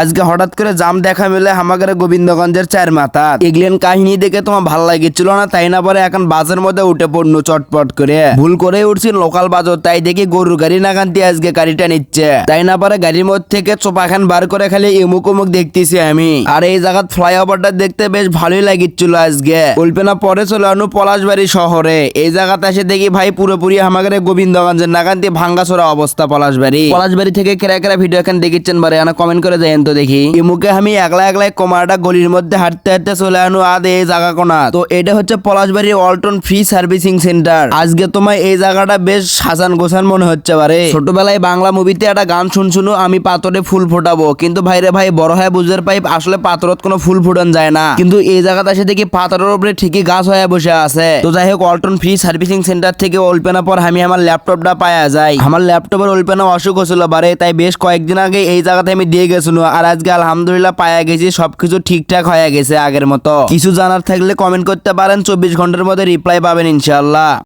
আজকে হঠাৎ করে জাম দেখা মিলে হামাগারে গোবিন্দগঞ্জের চার মাথা এগুলেন কাহিনী দেখে তোমার ভালো লাগেছিল না? তাই না পরে এখন বাসের মধ্যে উঠে পড়নু চটপট করে। ভুল করে উঠছি লোকাল বাজার তাই দেখি গরুর গাড়ি না কান্তি আজকে গাড়িটা নিচ্ছে। তাই না পরে গাড়ির মধ্যে থেকে চোপাখান বার করে খালি এমুক উমুক দেখতেছি আমি। আর এই জায়গাত ফ্লাইওভারটা দেখতে বেশ ভালোই লাগিচ্ছিল আজকে। কল্পনা পরে চলে আনু পলাশবাড়ি শহরে। এই জায়গাতে এসে দেখি ভাই পুরোপুরি আমাদের গোবিন্দগঞ্জের নাগান্তি ভাঙ্গাচোরা অবস্থা পলাশবাড়ি। পলাশবাড়ি থেকে কেরা কেরা ভিডিও এখন দেখিচ্ছেন বারে কমেন্ট করে যাইন তো দেখি। ইমুকে আমি একলা একলাই কমাটা গলির মধ্যে হাঁটতে হাঁটতে চলে আনু আদ এই জায়গা কোনা তো এটা হচ্ছে Palashbari Walton free servicing centre. আজকে তোমার এই জায়গাটা বেশ সাজান গোছান মনে হচ্ছে বারে। ছোটবেলায় বাংলা মুভিতে একটা গান শুন শুনু আমি পাথরে ফুল ফোটাবো। কিন্তু ভাইরে ভাই, বড় হয় বুঝতে পাই আসলে পাথরত কোনো ফুল ফুটান যায় না। কিন্তু এই জায়গাতে এসে দেখি পাথরের উপরে ঠিকই গাছ হয়ে বসে আছে। তো যাই হোক, অল্টন ফ্রি সার্ভিসিং সেন্টার থেকে অল্পেনা পর আমি আমার ল্যাপটপটা পাওয়া যায় আমার ল্যাপটপের অল্পেনা অসুখ হয়েছিল বারে, তাই বেশ কয়েকদিন আগে এই জায়গাতে আমি দিয়ে গেছিল। আর আজকে আলহামদুলিল্লাহ পায়া গেছি, সবকিছু ঠিকঠাক হয়ে গেছে আগের মতো। কিছু জানার থাকলে কমেন্ট করতে পারেন, চব্বিশ ঘণ্টার মধ্যে রিপ্লাই পাবেন ইনশাল্লাহ